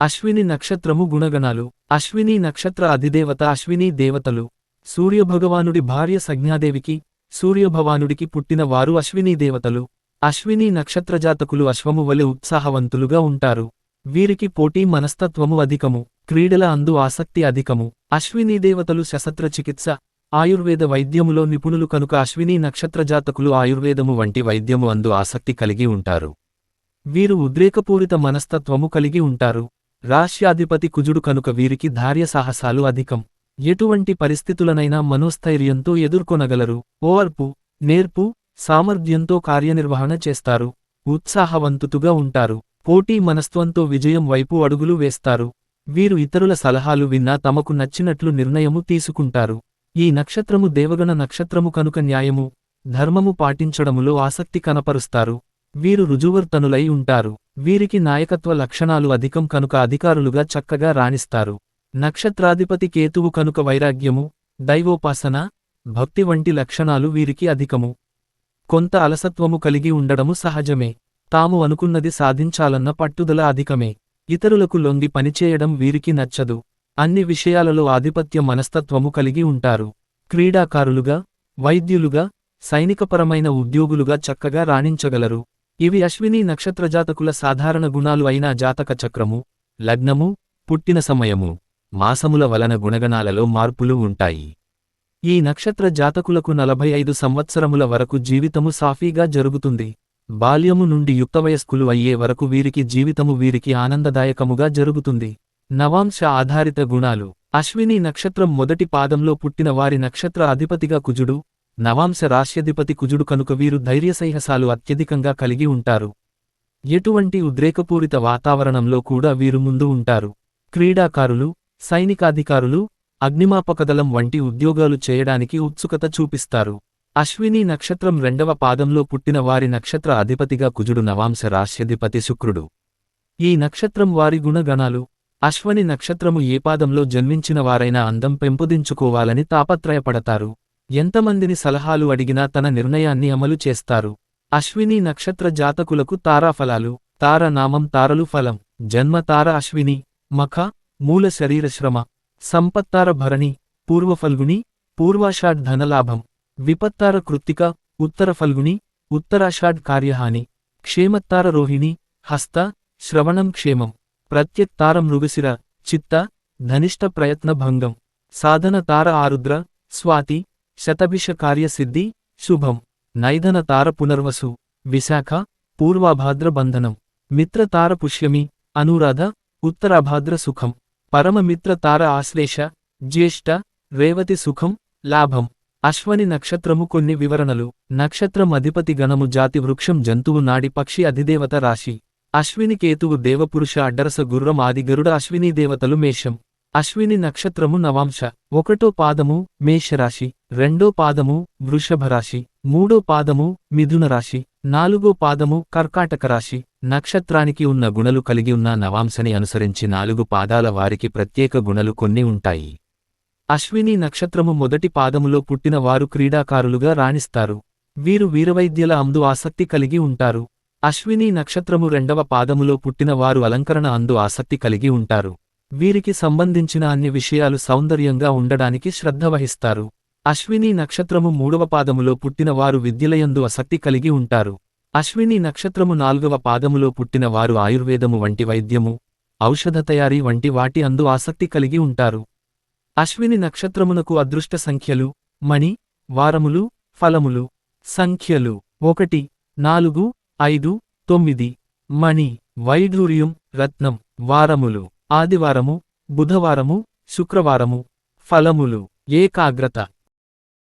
అశ్విని నక్షత్రము గుణగణాలు. అశ్విని నక్షత్ర అధిదేవత అశ్విని దేవతలు. సూర్యభగవానుడి భార్య సజ్ఞాదేవికి సూర్యభవానుడికి పుట్టిన వారు అశ్వినీ దేవతలు. అశ్విని నక్షత్రజాతకులు అశ్వము వలె ఉత్సాహవంతులుగా ఉంటారు. వీరికి పోటీ మనస్తత్వము అధికము క్రీడల అందు ఆసక్తి అధికము. అశ్విని దేవతలు శస్త్రచికిత్స ఆయుర్వేద వైద్యములో నిపుణులు కనుక అశ్వినీ నక్షత్రజాతకులు ఆయుర్వేదము వంటి వైద్యము అందు ఆసక్తి కలిగి ఉంటారు. వీరు ఉద్రేకపూరిత మనస్తత్వము కలిగి ఉంటారు. రాశ్యాధిపతి కుజుడు కనుక వీరికి ధార్య సాహసాలు అధికం. ఎటువంటి పరిస్థితులనైనా మనోస్థైర్యంతో ఎదుర్కొనగలరు. ఓర్పు నేర్పు సామర్థ్యంతో కార్యనిర్వహణ చేస్తారు. ఉత్సాహవంతుతుగా ఉంటారు. పోటీ మనస్త్వంతో విజయం వైపు అడుగులు వేస్తారు. వీరు ఇతరుల సలహాలు విన్నా తమకు నచ్చినట్లు నిర్ణయము తీసుకుంటారు. ఈ నక్షత్రము దేవగణ నక్షత్రము కనుక న్యాయము ధర్మము పాటించడములో ఆసక్తి కనపరుస్తారు. వీరు రుజువర్తనులై ఉంటారు. వీరికి నాయకత్వ లక్షణాలు అధికం కనుక అధికారులుగా చక్కగా రాణిస్తారు. నక్షత్రాధిపతి కేతువు కనుక వైరాగ్యము దైవోపాసన భక్తి వంటి లక్షణాలు వీరికి అధికము. కొంత అలసత్వము కలిగి ఉండడము సహజమే. తాము అనుకున్నది సాధించాలన్న పట్టుదల అధికమే. ఇతరులకు లొంగి పనిచేయడం వీరికి నచ్చదు. అన్ని విషయాలలో ఆధిపత్య మనస్తత్వము కలిగి ఉంటారు. క్రీడాకారులుగా వైద్యులుగా సైనికపరమైన ఉద్యోగులుగా చక్కగా రాణించగలరు. ఇవి అశ్విని నక్షత్రజాతకుల సాధారణ గుణాలు అయిన జాతక చక్రము లగ్నము పుట్టిన సమయము మాసముల వలన గుణగణాలలో మార్పులు ఉంటాయి. ఈ నక్షత్ర జాతకులకు నలభై ఐదు సంవత్సరముల వరకు జీవితము సాఫీగా జరుగుతుంది. బాల్యము నుండి యుక్తవయస్కులు అయ్యే వరకు వీరికి జీవితము వీరికి ఆనందదాయకముగా జరుగుతుంది. నవాంశ ఆధారిత గుణాలు. అశ్విని నక్షత్రం మొదటి పాదంలో పుట్టిన వారి నక్షత్ర అధిపతిగా కుజుడు నవాంశ రాశ్యధిపతి కుజుడు కనుక వీరు ధైర్యసైహసాలు అత్యధికంగా కలిగి ఉంటారు. ఎటువంటి ఉద్రేకపూరిత వాతావరణంలో కూడా వీరు ముందు ఉంటారు. క్రీడాకారులు సైనికాధికారులు అగ్నిమాపకదళం వంటి ఉద్యోగాలు చేయడానికి ఉత్సుకత చూపిస్తారు. అశ్విని నక్షత్రం రెండవ పాదంలో పుట్టిన వారి నక్షత్ర అధిపతిగా కుజుడు నవాంశ రాశ్యధిపతి శుక్రుడు. ఈ నక్షత్రం వారి గుణగణాలు అశ్వని నక్షత్రము ఏ పాదంలో జన్మించిన వారైనా అందం పెంపొదించుకోవాలని తాపత్రయపడతారు. ఎంతమందిని సలహాలు అడిగినా తన నిర్ణయాన్ని అమలు చేస్తారు. అశ్విని నక్షత్ర జాతకులకు తారాఫలాలు తార నామం తారలు ఫలం జన్మ తార అశ్విని మఖ మూల శరీర శ్రమ సంపత్తార భరణి పూర్వఫల్గుని పూర్వాషాఢ్ ధనలాభం విపత్తార కృత్తిక ఉత్తర ఫల్గుని ఉత్తరాషాఢ్ కార్యహాని క్షేమత్తార రోహిణి హస్త శ్రవణం క్షేమం ప్రత్యత్తార మృగశిర చిత్త ధనిష్ట ప్రయత్న భంగం సాధన తార ఆరుద్ర స్వాతి శతభిష కార్యసిద్ధి శుభం. నైధన తార పునర్వసు. విశాఖ పూర్వాభాద్ర బంధనం. మిత్ర తార పుష్యమి అనురాధ ఉత్తరాభాద్ర సుఖం. పరమమిత్ర తార ఆశ్లేష జ్యేష్ఠ రేవతి సుఖం లాభం. అశ్వని నక్షత్రము కొన్ని వివరణలు. నక్షత్రం అధిపతి గణము జాతి వృక్షం జంతువు నాడి పక్షి అధిదేవత రాశి. అశ్విని కేతువు దేవపురుష అడ్డరస గుర్రం ఆది గరుడ అశ్వినీ దేవతలు మేషం. అశ్విని నక్షత్రము నవాంశ. ఒకటో పాదము మేషరాశి. రెండో పాదము వృషభరాశి. మూడో పాదము మిథున రాశి నాలుగో పాదము కర్కాటక రాశి నక్షత్రానికి ఉన్న గుణలు కలిగి ఉన్న నవాంశని అనుసరించి నాలుగు పాదాల వారికి ప్రత్యేక గుణలు కొన్ని ఉంటాయి. అశ్విని నక్షత్రము మొదటి పాదములో పుట్టిన వారు క్రీడాకారులుగా రాణిస్తారు. వీరు వీరవైద్యుల అందు ఆసక్తి కలిగి ఉంటారు. అశ్విని నక్షత్రము రెండవ పాదములో పుట్టిన వారు అలంకరణ అందు ఆసక్తి కలిగి ఉంటారు. వీరికి సంబంధించిన అన్ని విషయాలు సౌందర్యంగా ఉండడానికి శ్రద్ధ వహిస్తారు. అశ్విని నక్షత్రము మూడవ పాదములో పుట్టిన వారు విద్యలయందు ఆసక్తి కలిగి ఉంటారు. అశ్విని నక్షత్రము నాల్గవ పాదములో పుట్టిన వారు ఆయుర్వేదము వంటి వైద్యము ఔషధ తయారీ వంటి వాటి అందు ఆసక్తి కలిగి ఉంటారు. అశ్విని నక్షత్రమునకు అదృష్ట సంఖ్యలు మణి వారములు ఫలములు సంఖ్యలు ఒకటి నాలుగు ఐదు తొమ్మిది మణి వైఢూర్యం రత్నం వారములు. ఆదివారము బుధవారము శుక్రవారము ఫలములు ఏకాగ్రత.